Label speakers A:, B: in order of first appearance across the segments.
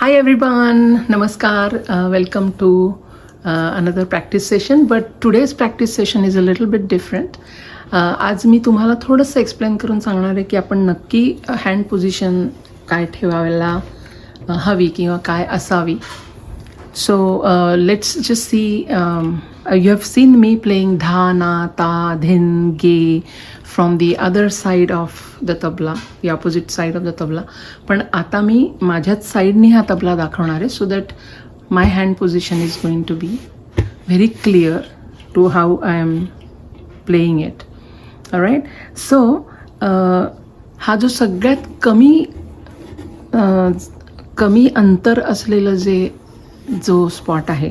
A: हाय everyone नमस्कार welcome to another practice session but today's practice session is a little bit different आज मी तुम्हाला थोडंसं एक्सप्लेन करून सांगणार आहे की आपण नक्की uh, हँड पोझिशन काय ठेवायला uh, हवी किंवा काय असावी. So let's just see you have seen me playing धा ना ता धिन गे from the other side of the tabla the opposite side of the tabla पण आता मी माझ्याच साईडने हा तबला दाखवणार आहे so that my hand position is going to be very clear to how I am playing it right so हा जो सगळ्यात कमी कमी अंतर असलेलं जे जो स्पॉट आहे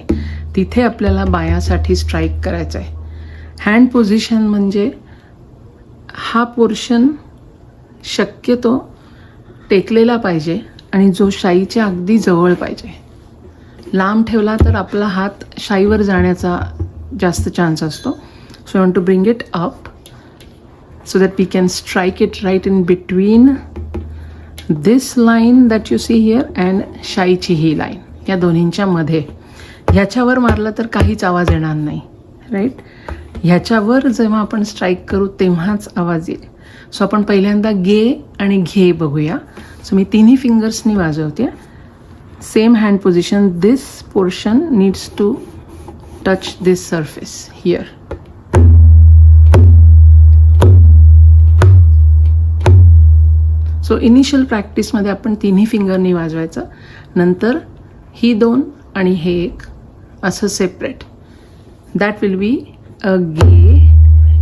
A: तिथे आपल्याला बायासाठी स्ट्राईक करायचं आहे हँड पोझिशन म्हणजे हा पोर्शन शक्यतो टेकलेला पाहिजे आणि जो शाईच्या अगदी जवळ पाहिजे. लांब ठेवला तर आपला हात शाईवर जाण्याचा जास्त चान्स असतो. So want to bring it up so that we can strike it right in between this line that you see here and शाईची ही लाईन या दोन्हींच्या मध्ये. ह्याच्यावर मारलं तर काहीच आवाज येणार नाही. राईट ह्याच्यावर जेव्हा आपण स्ट्राईक करू तेव्हाच आवाज येईल. सो आपण पहिल्यांदा गे आणि घे बघूया. सो मी तिन्ही फिंगर्सनी वाजवते. Same hand position this portion needs to touch this surface here so initial प्रॅक्टिसमध्ये आपण तिन्ही फिंगरनी वाजवायचं. नंतर ही दोन आणि हे एक. असं separate that will be a गे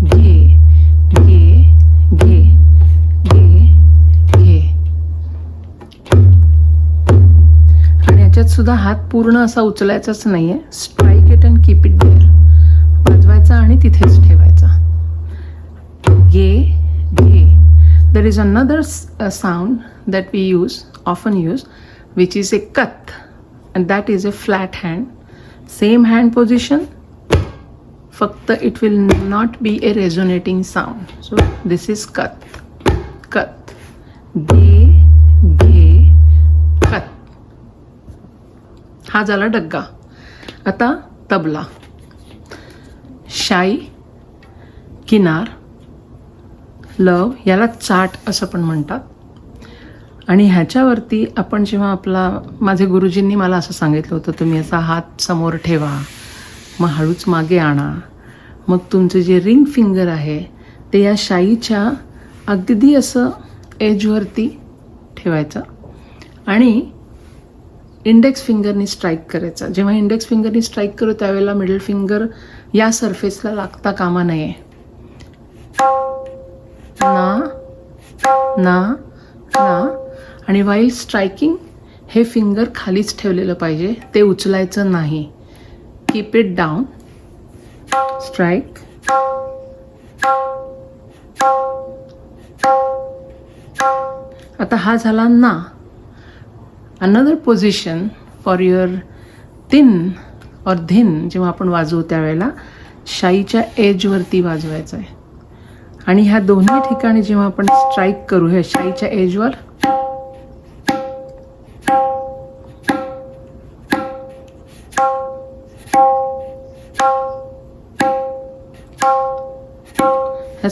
A: घे घे घे घे घे आणि याच्यात सुद्धा हात पूर्ण असा उचलायचाच नाही आहे strike it and keep it there वाजवायचा आणि तिथेच ठेवायचा. गे घे there is another s- uh, sound that we use often use which is a that and that is a flat hand. Same hand position फक्त it will not be a resonating sound so this is कथ कथ घे घे कथ हा झाला डग्गा. आता तबला. शाई किनार लव याला चाट असं पण म्हणतात. आणि ह्याच्यावरती आपण जेव्हा आपला माझे गुरुजींनी मला असं सांगितलं होतं तुम्ही असा हात समोर ठेवा मग हळूच मागे आणा. मग तुमचं जे रिंग फिंगर आहे ते या शाईच्या अगदी असं एजवरती ठेवायचं आणि इंडेक्स फिंगरनी स्ट्राईक करायचा. जेव्हा इंडेक्स फिंगरनी स्ट्राईक करू त्यावेळेला मिडल फिंगर या सरफेसला लागता कामा नये. ना ना ना आणि वाईल स्ट्रायकिंग हे फिंगर खालीच ठेवलेलं पाहिजे. ते उचलायचं नाही. कीप इट डाऊन स्ट्राईक आता हा झाला ना. अनदर पोझिशन फॉर युअर तिन और धिन जेव्हा आपण वाजवू त्यावेळेला शाईच्या एजवरती वाजवायचं आहे आणि ह्या दोन्ही ठिकाणी जेव्हा आपण स्ट्राईक करू ह्या शाईच्या एजवर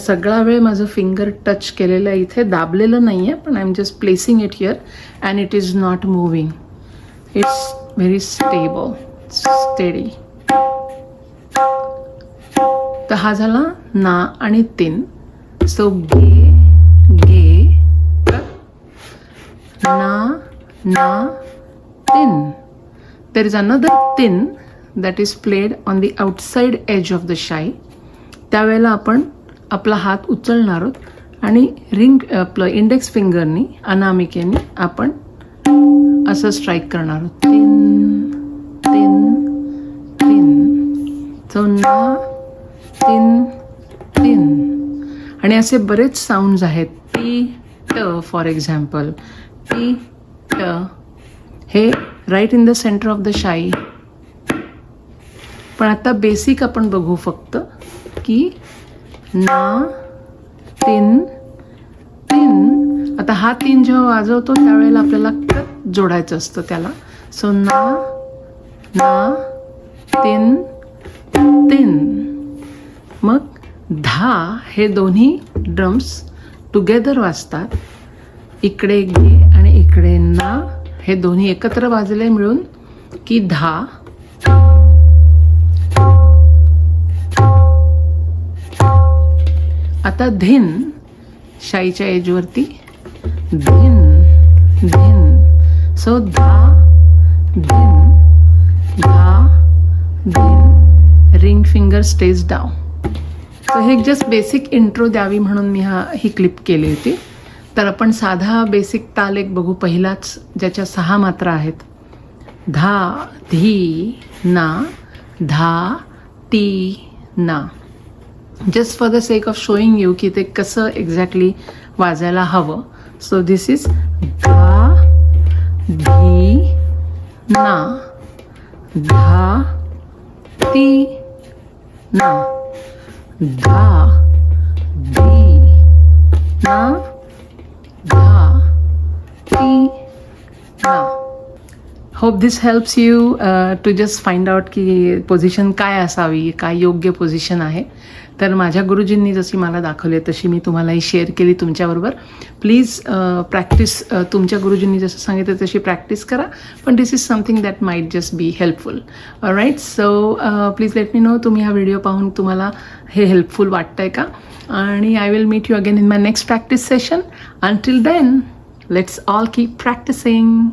A: सगळा वेळ माझं फिंगर टच केलेलं आहे. इथे दाबलेलं नाही आहे पण I am just placing it here and it is not moving it's very stable steady तर हा झाला ना आणि तीन. सो गे गे ना ना तीन. देर इज अनदर तीन that is played on the outside edge of the shai त्यावेळेला आपण आपला हात उचलणार आहोत. आणि रिंग आपलं इंडेक्स फिंगरनी अनामिकेने आपण असं स्ट्राईक करणार आहोत. तीन तीन तीन. सो तीन तीन. आणि असे बरेच साऊंड्स आहेत. टी ट फॉर एक्झाम्पल टी ट हे right in the centre of the shai पण आता बेसिक आपण बघू फक्त की ना तीन तीन. आता हा तीन जेव्हा वाजवतो त्यावेळेला आपल्याला कत जोडायचं असतं त्याला. सो ना ना तीन तीन. मग दहा हे दोन्ही ड्रम्स टुगेदर वाजतात. इकडे गे आणि इकडे ना हे दोन्ही एकत्र वाजले मिळून की दहा आता धिन शाईच्या एजवरती धिन धिन. सो धा धिन धा धिन. Ring finger stage down so हे जस्ट बेसिक इंट्रो द्यावी म्हणून मी हा ही क्लिप केली होती. तर आपण साधा बेसिक ताल एक बघू पहिलाच ज्याच्या सहा मात्रा आहेत. धा धी ना. धा ती ना. Just for the sake of showing you की ते कसं एक्झॅक्टली वाजायला हवं. सो दिस इज धा धी ना धा ती ना. धा धी ना. धा ती ना. Hope this helps you to just find out की पोझिशन काय असावी काय योग्य पोझिशन आहे. तर माझ्या गुरुजींनी जशी मला दाखवली तशी मी तुम्हालाही शेअर केली तुमच्याबरोबर. प्लीज प्रॅक्टिस uh, uh, तुमच्या गुरुजींनी जसं सांगितलं तशी प्रॅक्टिस करा पण this is something that might just be helpful right so please let me know तुम्ही हा व्हिडिओ पाहून तुम्हाला हे हेल्पफुल वाटतंय का? आणि I will meet you again in my next practice session until then let's all keep practising